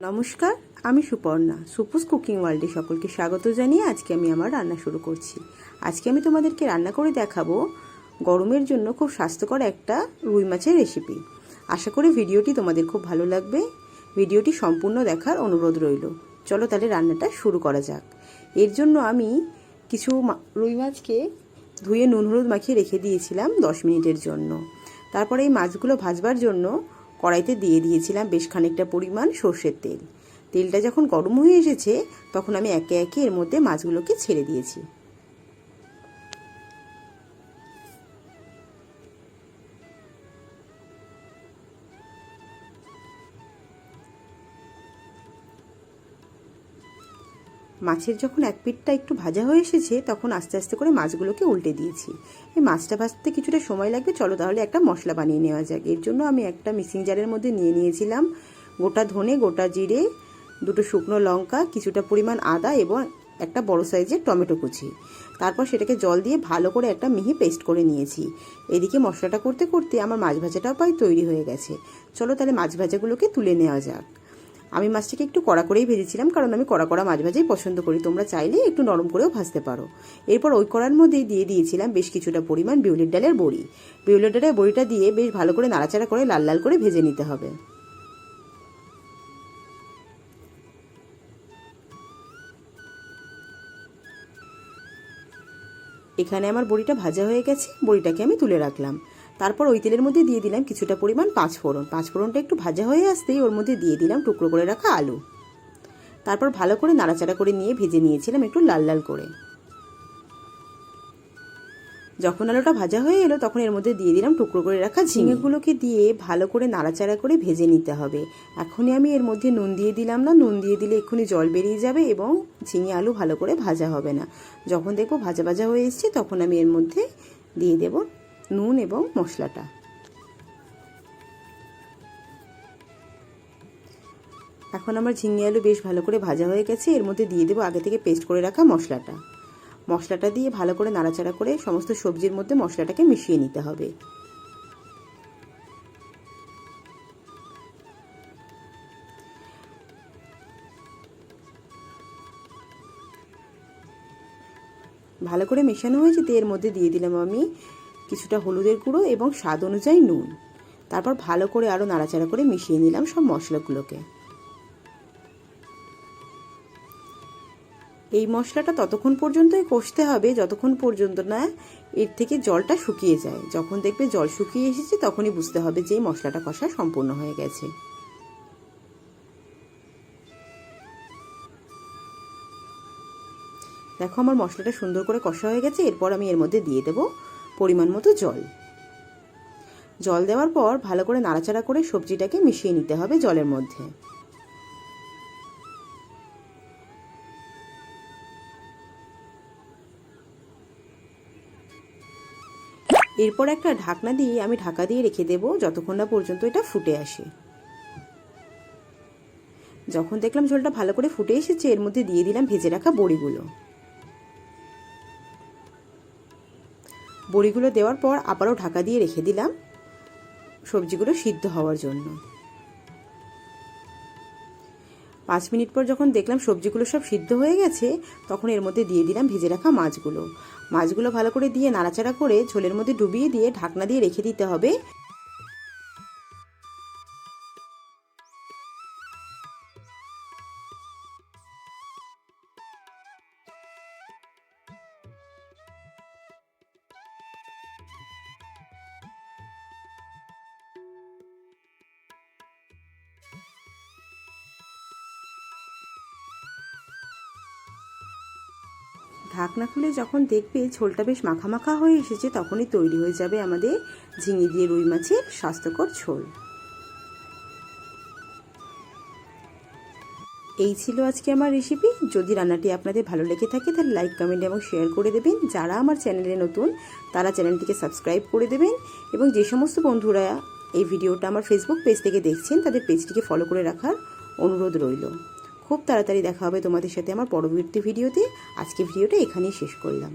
নমস্কার, আমি সুপর্ণা। সুপুস কুকিং ওয়ার্ল্ডে সকলকে স্বাগত জানিয়ে আজকে আমি আমার রান্না শুরু করছি। আজকে আমি তোমাদেরকে রান্না করে দেখাবো গরমের জন্য খুব স্বাস্থ্যকর একটা রুই মাছের রেসিপি আশা করি ভিডিওটি তোমাদের খুব ভালো লাগবে। ভিডিওটি সম্পূর্ণ দেখার অনুরোধ রইল। চলো তাহলে রান্নাটা শুরু করা যাক। এর জন্য আমি কিছু রুই মাছকে ধুয়ে নুন হলুদ মাখিয়ে রেখে দিয়েছিলাম দশ মিনিটের জন্য। তারপরে এই মাছগুলো ভাজবার জন্য কড়াইতে দিয়ে দিয়েছিলাম বেশ খানিকটা পরিমাণ সর্ষের তেল। তেলটা যখন গরম হয়ে এসেছে, তখন আমি একে একে এর মধ্যে মাছগুলোকে ছেড়ে দিয়েছি। মাছের যখন এক পিঠটা একটু ভাজা হয়ে এসেছে, তখন আস্তে আস্তে করে মাছগুলোকে উল্টে দিয়েছি। এই মাছটা ভাজতে কিছুটা সময় লাগবে, চলো তাহলে একটা মশলা বানিয়ে নেওয়া যাক। এর জন্য আমি একটা মিক্সিং জারের মধ্যে নিয়ে নিয়েছিলাম গোটা ধনে, গোটা জিরে, দুটো শুকনো লঙ্কা, কিছুটা পরিমাণ আদা এবং একটা বড় সাইজের টমেটো কুচি। তারপর সেটাকে জল দিয়ে ভালো করে একটা মিহি পেস্ট করে নিয়েছি। এদিকে মশলাটা করতে করতে আমার মাছ ভাজাটাও প্রায় তৈরি হয়ে গেছে। চলো তাহলে মাছ ভাজাগুলোকে তুলে নেওয়া যাক। আমি মাছটাকে একটু কড়া করেই ভেজেছিলাম, কারণ আমি কড়া কড়া মাছ ভাজাই পছন্দ করি। তোমরা চাইলে একটু নরম করেও ভাজতে পারো। এরপর ওই কড়ার মধ্যেই দিয়ে দিয়েছিলাম বেশ কিছুটা পরিমাণ বিউলির ডালের বড়ি। বিউলির ডালের বড়িটা দিয়ে বেশ ভালো করে নাড়াচাড়া করে লাল লাল করে ভেজে নিতে হবে। এখানে আমার বড়িটা ভাজা হয়ে গেছে, বড়িটাকে আমি তুলে রাখলাম। তারপর ওই তেলের মধ্যে দিয়ে দিলাম কিছুটা পরিমাণ পাঁচ ফোড়ন। পাঁচ ফোড়নটা একটু ভাজা হয়ে আসতেই ওর মধ্যে দিয়ে দিলাম টুকরো করে রাখা আলু। তারপর ভালো করে নাড়াচাড়া করে নিয়ে ভেজে নিয়েছিলাম একটু লাল লাল করে। যখন আলুটা ভাজা হয়ে এলো তখন এর মধ্যে দিয়ে দিলাম টুকরো করে রাখা ঝিঙেগুলোকে দিয়ে ভালো করে নাড়াচাড়া করে ভেজে নিতে হবে। এখনই আমি এর মধ্যে নুন দিয়ে দিলাম না, নুন দিয়ে দিলে এক্ষুনি জল বেরিয়ে যাবে এবং ঝিঙে আলু ভালো করে ভাজা হবে না। যখন দেখব ভাজা ভাজা হয়ে এসছে তখন আমি এর মধ্যে দিয়ে দেব নুন এবং মশলাটা। এখন আমার ঝিঙে আলু বেশ ভালো করে ভাজা হয়ে গেছে, এর মধ্যে দিয়ে দেবো আগে থেকে পেস্ট করে রাখা মশলাটা। মশলাটা দিয়ে ভালো করে নাড়াচাড়া করে সমস্ত সবজির মধ্যে মশলাটাকে মিশিয়ে নিতে হবে। ভালো করে মেশানো হয়েছে, তো এর মধ্যে দিয়ে দিলাম আমি কিছুটা হলুদের গুঁড়ো এবং স্বাদ অনুযায়ী নুন। তারপর ভালো করে আরও নাড়াচাড়া করে মিশিয়ে নিলাম সব মশলাগুলোকে। এই মশলাটা ততক্ষণ পর্যন্তই কষতে হবে, যতক্ষণ পর্যন্ত না এর থেকে জলটা শুকিয়ে যায়। যখন দেখবে জল শুকিয়ে এসেছে, তখনই বুঝতে হবে যে মশলাটা কষা সম্পূর্ণ হয়ে গেছে। দেখো আমার মশলাটা সুন্দর করে কষা হয়ে গেছে, এরপর আমি এর মধ্যে দিয়ে দেব পরিমাণ মতো জল। জল দেওয়ার পর ভালো করে নাড়াচাড়া করে সবজিটাকে মিশিয়ে নিতে হবে জলের মধ্যে। এরপর একটা ঢাকনা দিয়ে আমি ঢাকা দিয়ে রেখে দেব যতক্ষণ না পর্যন্ত এটা ফুটে আসে। যখন দেখলাম ঝোলটা ভালো করে ফুটে এসেছে, এর মধ্যে দিয়ে দিলাম ভেজে রাখা বড়িগুলো। বড়িগুলো দেওয়ার পর আবারও ঢাকা দিয়ে রেখে দিলাম সবজিগুলো সিদ্ধ হওয়ার জন্য। পাঁচ মিনিট পর যখন দেখলাম সবজিগুলো সব সিদ্ধ হয়ে গেছে, তখন এর মধ্যে দিয়ে দিলাম ভেজে রাখা মাছগুলো। মাছগুলো ভালো করে দিয়ে নাড়াচাড়া করে ঝোলের মধ্যে ডুবিয়ে দিয়ে ঢাকনা দিয়ে রেখে দিতে হবে। ঢাকনা খুলে যখন দেখবে ঝোলটা বেশ মাখা মাখা হয়ে এসেছে, তখনই তৈরি হয়ে যাবে আমাদের ঝিঙে দিয়ে রুই মাছের স্বাস্থ্যকর ঝোল। এই ছিল আজকে আমার রেসিপি যদি রান্নাটি আপনাদের ভালো লেগে থাকে, তাহলে লাইক কমেন্ট এবং শেয়ার করে দেবেন। যারা আমার চ্যানেলে নতুন, তারা চ্যানেলটিকে সাবস্ক্রাইব করে দেবেন এবং যে সমস্ত বন্ধুরা এই ভিডিওটা আমার ফেসবুক পেজ থেকে দেখছেন, তাদের পেজটিকে ফলো করে রাখার অনুরোধ রইল। খুব তাড়াতাড়ি দেখা হবে তোমাদের সাথে আমার পরবর্তী ভিডিওতে। আজকে ভিডিওটা এখানেই শেষ করলাম।